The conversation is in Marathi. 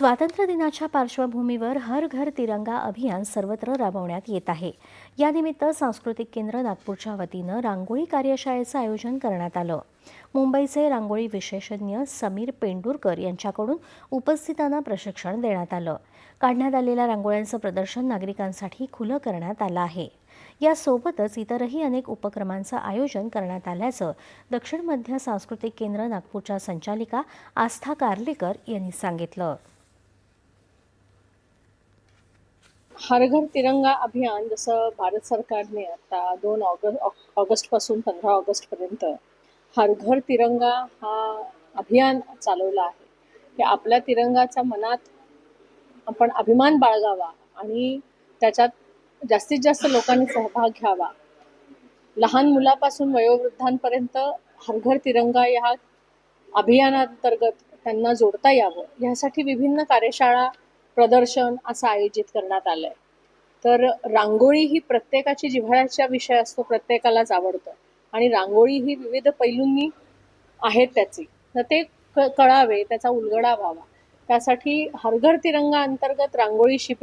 स्वातंत्र्य दिनाच्या पार्श्वभूमीवर हर घर तिरंगा अभियान सर्वत्र राबवण्यात येत आहे. यानिमित्त सांस्कृतिक केंद्र नागपूरच्या वतीनं रांगोळी कार्यशाळेचं आयोजन करण्यात आलं. मुंबईचे रांगोळी विशेषज्ञ समीर पेंडुरकर यांच्याकडून उपस्थितांना प्रशिक्षण देण्यात आलं. काढण्यात आलेल्या रांगोळ्यांचं प्रदर्शन नागरिकांसाठी खुलं करण्यात आलं आहे. यासोबतच इतरही अनेक उपक्रमांचं आयोजन करण्यात आल्याचं दक्षिण मध्य सांस्कृतिक केंद्र नागपूरच्या संचालिका आस्था कार्लेकर यांनी सांगितलं. हर घर तिरंगा अभियान जसं भारत सरकारने आता दोन ऑगस्ट ऑगस्टपासून पंधरा ऑगस्टपर्यंत हर घर तिरंगा हा अभियान चालवला आहे. की आपल्या तिरंगाचा मनात आपण अभिमान बाळगावा आणि त्याच्यात जास्तीत जास्त लोकांनी सहभाग घ्यावा. लहान मुलापासून वयोवृद्धांपर्यंत हर घर तिरंगा या अभियानांतर्गत त्यांना जोडता यावं. यासाठी विभिन्न कार्यशाळा प्रदर्शन असं आयोजित करण्यात आलं आहे तर रांगोळी ही प्रत्येकाची जिव्हाळ्याचा विषय असतो प्रत्येकालाच आवडतं. आणि रांगोळी ही विविध पैलूंनी आहेत त्याची. तर ते क कळावे त्याचा उलगडा व्हावा. त्यासाठी हरघर तिरंगा अंतर्गत रांगोळी शिबिर